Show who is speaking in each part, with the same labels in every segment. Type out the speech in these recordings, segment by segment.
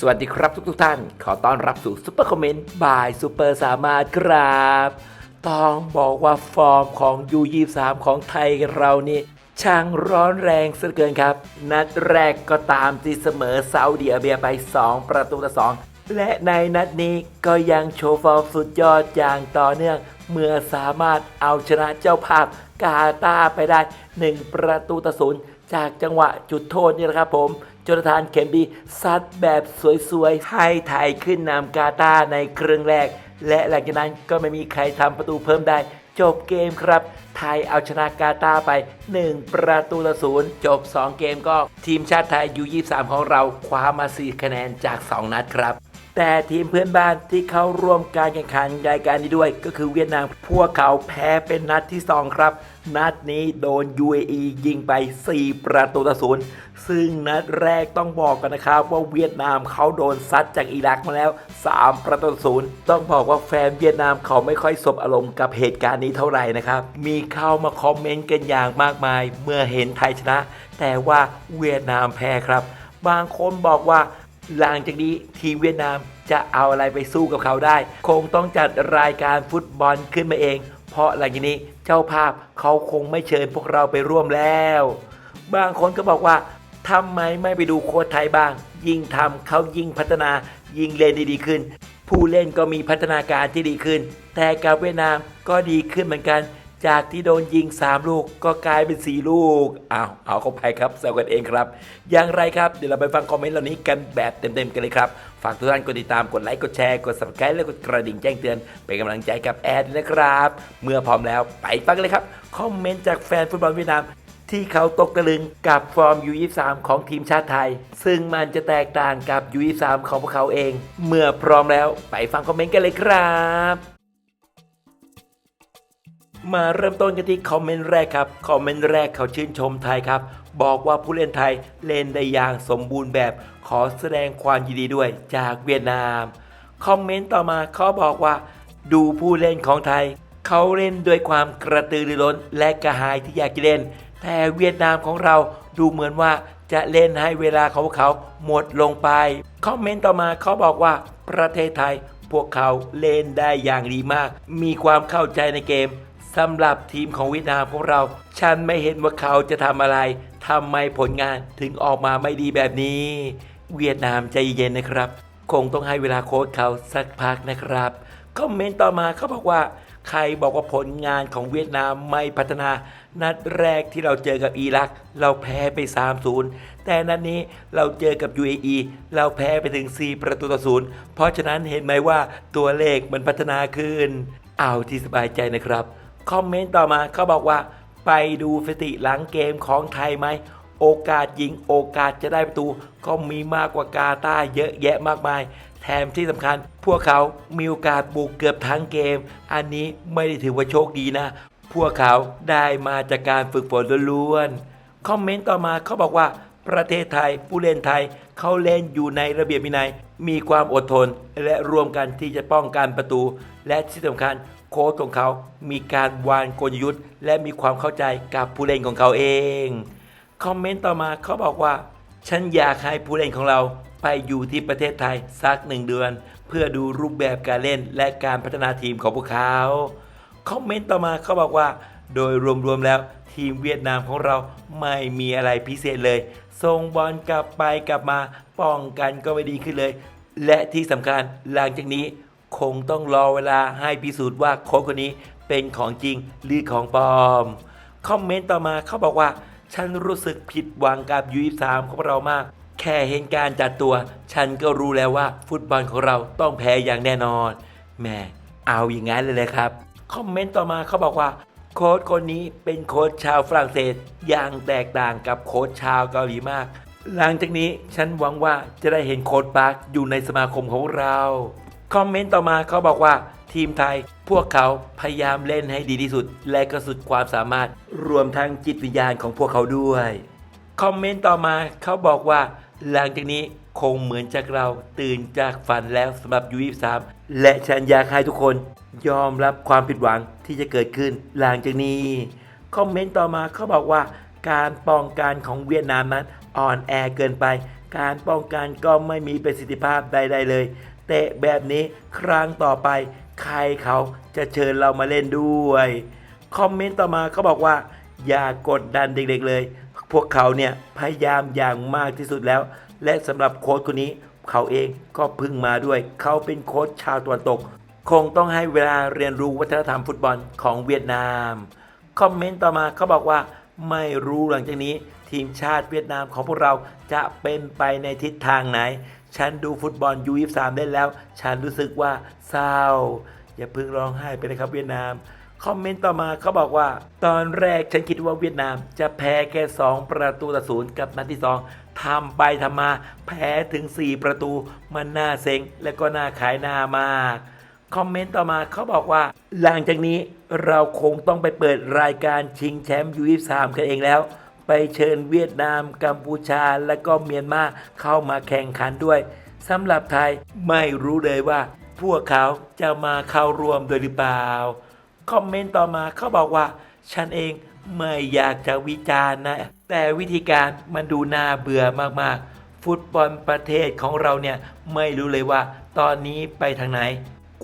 Speaker 1: สวัสดีครับทุกทท่าน ขอต้อนรับสู่ซุปเปอร์คอมเมนต์บายซุปเปอร์สามารถครับ ต้องบอกว่าฟอร์มของ U23 ของไทยเรานี่ช่างร้อนแรงเหลือเกินครับ นัดแรกก็ตามที่เสมอซาอุดิอาระเบียไป 2 ประตูต่อ 2 และในนัดนี้ก็ยังโชว์ฟอร์มสุดยอดอย่างต่อเนื่อง เมื่อสามารถเอาชนะเจ้าภาพกาตาไปได้ 1 ประตูต่อศูนย์จากจังหวะจุดโทษนี่แหละครับผม จนทานเข็มบีซัดแบบสวยๆ ให้ไทยขึ้นนำกาตาในครึ่งแรก และหลังจากนั้นก็ไม่มีใครทำประตูเพิ่มได้ จบเกมครับ ไทยเอาชนะกาตาไป 1 ประตูต่อศูนย์จบ 2 เกมก็ทีมชาติไทยยู23ของเราคว้ามา 4 คะแนนจาก 2 นัดครับ แต่ทีมเพื่อนบ้านที่เข้าร่วมการแข่งขันรายการนี้ด้วย ก็คือเวียดนามพวกเขาแพ้เป็นนัดที่ 2 ครับ นัดนี้โดน UAE ยิงไป 4 ประตูต่อศูนย์ซึ่งนัดแรกต้องบอกกันนะครับ ว่าเวียดนามเขาโดนซัดจากอิรักมาแล้ว 3 ประตูต่อศูนย์ต้องบอกว่าแฟนเวียดนามเขาไม่ค่อยสบอารมณ์กับเหตุการณ์นี้เท่าไหร่นะครับ มีเข้ามาคอมเมนต์กันอย่างมากมาย เมื่อเห็นไทยชนะ แต่ว่าเวียดนามแพ้ครับ บางคนบอกว่า หลังจากนี้ทีมเวียดนามจะเอาอะไรไปสู้กับเขาได้ คงต้องจัดรายการฟุตบอลขึ้นมาเอง เพราะหลังจากนี้เจ้าภาพเขาคงไม่เชิญพวกเราไปร่วมแล้ว บางคนก็บอกว่าทำไมไม่ไปดูโค้ชไทยบ้าง ยิ่งทำเขายิ่งพัฒนา ยิ่งเล่นด้ดีขึ้น ผู้เล่นก็มีพัฒนาการที่ดีขึ้น แต่กับเวียดนามก็ดีขึ้นเหมือนกัน จากที่โดนยิง 3 ลูกก็กลายเป็น 4 ลูกอ้าวเอาเข้าไปครับแซวกันเองครับ อย่างไรครับ เดี๋ยวเราไปฟังคอมเมนต์เหล่านี้กันแบบเต็มๆกันเลยครับ ฝากทุกท่านกดติดตามกดไลค์กดแชร์กด subscribe และกดกระดิ่งแจ้งเตือน เป็นกำลังใจกับแอดด้วยนะครับ เมื่อพร้อมแล้วไปฟังกันเลยครับคอมเมนต์จากแฟนฟุตบอลเวียดนามที่เขาตกตะลึงกับฟอร์ม U23 ของทีมชาติไทย ซึ่งมันจะแตกต่างกับ U23 ของพวกเขาเอง เมื่อพร้อมแล้วไปฟังคอมเมนต์กันเลยครับ มาเริ่มต้นกันที่คอมเมนต์แรกครับ คอมเมนต์แรกเขาชื่นชมไทยครับ บอกว่าผู้เล่นไทยเล่นได้อย่างสมบูรณ์แบบ ขอแสดงความยินดีด้วยจากเวียดนาม คอมเมนต์ต่อมาเขาบอกว่า ดูผู้เล่นของไทย เขาเล่นด้วยความกระตือรือร้นและกระหายที่อยากจะเล่น แต่เวียดนามของเราดูเหมือนว่าจะเล่นให้เวลาของพวกเขาหมดลงไป คอมเมนต์ต่อมาเขาบอกว่าประเทศไทย พวกเขาเล่นได้อย่างดีมาก มีความเข้าใจในเกม สำหรับทีมของเวียดนามของเรา ฉันไม่เห็นว่าเขาจะทำอะไรทำไมผลงานถึงออกมาไม่ดีแบบนี้ เวียดนามใจเย็นนะครับ คงต้องให้เวลาโค้ชเขาสักพักนะครับคอมเมนต์ต่อมาเขาบอกว่า ใครบอกว่าผลงานของเวียดนามไม่พัฒนา นัดแรกที่เราเจอกับอิรัก เราแพ้ไป 3-0 แต่นัดนี้เราเจอกับ UAE เราแพ้ไปถึง 4 ประตูต่อศูนย์เพราะฉะนั้นเห็นไหมว่าตัวเลขมันพัฒนาขึ้น เอาที่สบายใจนะครับ คอมเมนต์ต่อมาเขาบอกว่าไปดูสถิติหลังเกมของไทยไหม โอกาสยิงโอกาสจะได้ประตู ก็มีมากกว่ากาตาเยอะแยะมากมาย แถมที่สำคัญ พวกเขามีโอกาสบุกเกือบทั้งเกม อันนี้ไม่ได้ถือว่าโชคดีนะ พวกเขาได้มาจากการฝึกฝนล้วนๆคอมเมนต์ต่อมาเขาบอกว่าประเทศไทยผู้เล่นไทยเขาเล่นอยู่ในระเบียบวินัย มีความอดทนและร่วมกันที่จะป้องกันประตู และที่สำคัญ โค้ชของเขามีการวางกลยุทธ์ และมีความเข้าใจกับผู้เล่นของเขาเอง คอมเมนต์ต่อมาเขาบอกว่า ฉันอยากให้ผู้เล่นของเราไปอยู่ที่ประเทศไทยสักหนึ่งเดือน เพื่อดูรูปแบบการเล่นและการพัฒนาทีมของพวกเขา คอมเมนต์ต่อมาเขาบอกว่า โดยรวมๆแล้วทีมเวียดนามของเราไม่มีอะไรพิเศษเลยส่งบอลกลับไปกลับมาป้องกันก็ไม่ดีขึ้นเลย และที่สำคัญหลังจากนี้ คงต้องรอเวลาให้พิสูจน์ว่าโค้ชคนนี้เป็นของจริงหรือของปลอม คอมเมนต์ต่อมาเขาบอกว่า ฉันรู้สึกผิดหวังกับยู2 3ของเรามาก แค่เห็นการจัดตัว ฉันก็รู้แล้วว่าฟุตบอลของเราต้องแพ้อย่างแน่นอนแหม่เอาอย่างนั้นเลยเลยครับคอมเมนต์ต่อมาเขาบอกว่าโค้ชคนนี้เป็นโค้ชชาวฝรั่งเศสอย่างแตกต่างกับโค้ชชาวเกาหลีมาก หลังจากนี้ฉันหวังว่าจะได้เห็นโค้ชปาร์คอยู่ในสมาคมของเรา คอมเมนต์ต่อมาเขาบอกว่าทีมไทยพวกเขาพยายามเล่นให้ดีที่สุด และก็สุดความสามารถรวมทั้งจิตวิญญาณของพวกเขาด้วย คอมเมนต์ต่อมาเขาบอกว่า หลังจากนี้คงเหมือนจากเราตื่นจากฝันแล้วสำหรับยู23และฉันอยากให้ทุกคนยอมรับความผิดหวังที่จะเกิดขึ้น หลังจากนี้ คอมเมนต์ต่อมาเขาบอกว่า การป้องกันของเวียดนามนั้นอ่อนแอเกินไป การป้องกันก็ไม่มีประสิทธิภาพใดๆเลย เตะแบบนี้ครั้งต่อไป ใครเขาจะเชิญเรามาเล่นด้วย คอมเมนต์ต่อมาเขาบอกว่า อย่ากดดันเด็กๆเลย พวกเขาเนี่ยพยายามอย่างมากที่สุดแล้ว และสำหรับโค้ชคนนี้ เขาเองก็พึ่งมาด้วย เขาเป็นโค้ชชาวตะวันตก คงต้องให้เวลาเรียนรู้วัฒนธรรมฟุตบอลของเวียดนาม คอมเมนต์ต่อมาเขาบอกว่าไม่รู้หลังจากนี้ ทีมชาติเวียดนามของพวกเราจะเป็นไปในทิศทางไหน ฉันดูฟุตบอลยู23ได้แล้ว ฉันรู้สึกว่าเศร้า อย่าเพิ่งร้องไห้ไปนะครับเวียดนาม คอมเมนต์ต่อมาเขาบอกว่า ตอนแรกฉันคิดว่าเวียดนาม จะแพ้แค่ 2 ประตูต่อศูนย์กับนัดที่ 2ทำไปทำมา แพ้ถึง 4 ประตู มันน่าเซ็งและก็น่าขายหน้ามากคอมเมนต์ต่อมาเขาบอกว่า หลังจากนี้เราคงต้องไปเปิดรายการชิงแชมป์ยู23กันเองแล้ว ไปเชิญเวียดนาม กัมพูชา และก็เมียนมาเข้ามาแข่งขันด้วยสำหรับไทยไม่รู้เลยว่า พวกเขาจะมาเข้าร่วมโดยหรือเปล่า คอมเมนต์ต่อมาเขาบอกว่า ฉันเองไม่อยากจะวิจารณ์นะ แต่วิธีการมันดูน่าเบื่อมากๆ ฟุตบอลประเทศของเราเนี่ย ไม่รู้เลยว่า ตอนนี้ไปทางไหน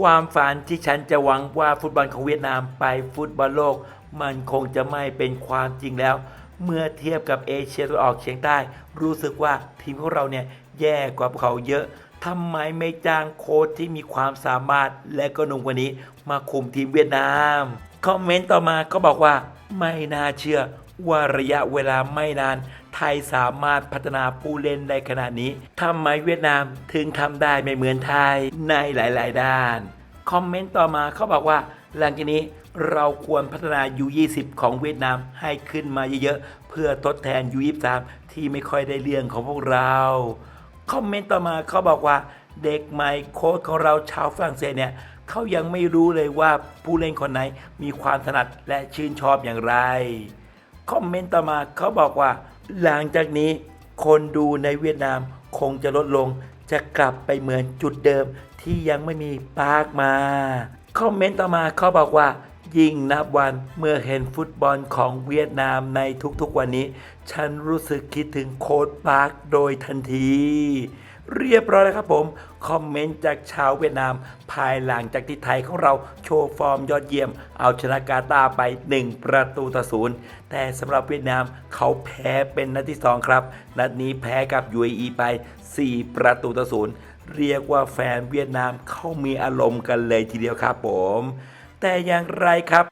Speaker 1: ความฝันที่ฉันจะหวังว่าฟุตบอลของเวียดนามไปฟุตบอลโลก มันคงจะไม่เป็นความจริงแล้ว เมื่อเทียบกับเอเชียตะวันออกเฉียงใต้ รู้สึกว่าทีมของเราเนี่ยแย่กว่าพวกเขาเยอะทำไมไม่จ้างโค้ชที่มีความสามารถและก็หนุ่มกว่านี้ มาคุมทีมเวียดนาม คอมเมนต์ต่อมาก็บอกว่าไม่น่าเชื่อว่าระยะเวลาไม่นาน ไทยสามารถพัฒนาผู้เล่นได้ขนาดนี้ทำไมเวียดนามถึงทำได้ไม่เหมือนไทยในหลาย ๆ ด้าน คอมเมนต์ต่อมาเขาบอกว่าหลังจากนี้ เราควรพัฒนา U20 ของเวียดนามให้ขึ้นมาเยอะๆ เพื่อทดแทน U23 ที่ไม่ค่อยได้เรื่องของพวกเรา คอมเมนต์ต่อมาเขาบอกว่าเด็กใหม่โค้ชของเราชาวฝรั่งเศสเนี่ยเขายังไม่รู้เลยว่าผู้เล่นคนไหนมีความถนัดและชื่นชอบอย่างไร คอมเมนต์ต่อมาเขาบอกว่า หลังจากนี้คนดูในเวียดนามคงจะลดลง จะกลับไปเหมือนจุดเดิมที่ยังไม่มีปาร์กมา คอมเมนต์ต่อมาเขาบอกว่า ยิ่งนับวันเมื่อเห็นฟุตบอลของเวียดนามในทุกๆวันนี้ ฉันรู้สึกคิดถึงโค้ดปาร์คโดยทันที เรียบร้อยแล้วครับผม คอมเมนต์จากชาวเวียดนาม ภายหลังจากที่ไทยของเราโชว์ฟอร์มยอดเยี่ยม เอาชนะกาตาไป 1 ประตูต่อศูนย์แต่สำหรับเวียดนามเขาแพ้เป็นนัดที่ 2 ครับ นัดนี้แพ้กับ UAE ไป 4 ประตูต่อศูนย์เรียกว่าแฟนเวียดนามเขามีอารมณ์กันเลยทีเดียวครับผม แต่อย่างไรครับ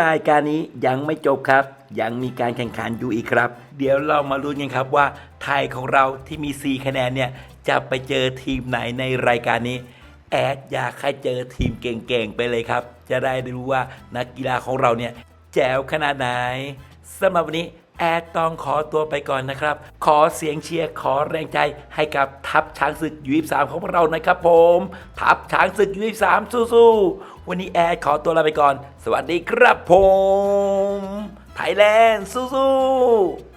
Speaker 1: รายการนี้ยังไม่จบครับ ยังมีการแข่งขันอยู่อีกครับ เดี๋ยวเรามาลุ้นกันครับว่า ไทยของเราที่มี 4 คะแนนเนี่ยจะไปเจอทีมไหนในรายการนี้ แอดอยากให้เจอทีมเก่งๆไปเลยครับ จะได้รู้ว่านักกีฬาของเราเนี่ยแจ๋วขนาดไหนสำหรับวันนี้ แอดต้องขอตัวไปก่อนนะครับ ขอเสียงเชียร์ขอแรงใจให้กับทัพช้างศึกยูสามของพวกเรานะครับผม ทัพช้างศึกยูสามสู้ๆวันนี้แอดขอตัวลาไปก่อน สวัสดีครับผมไทยแลนด์สู้ๆ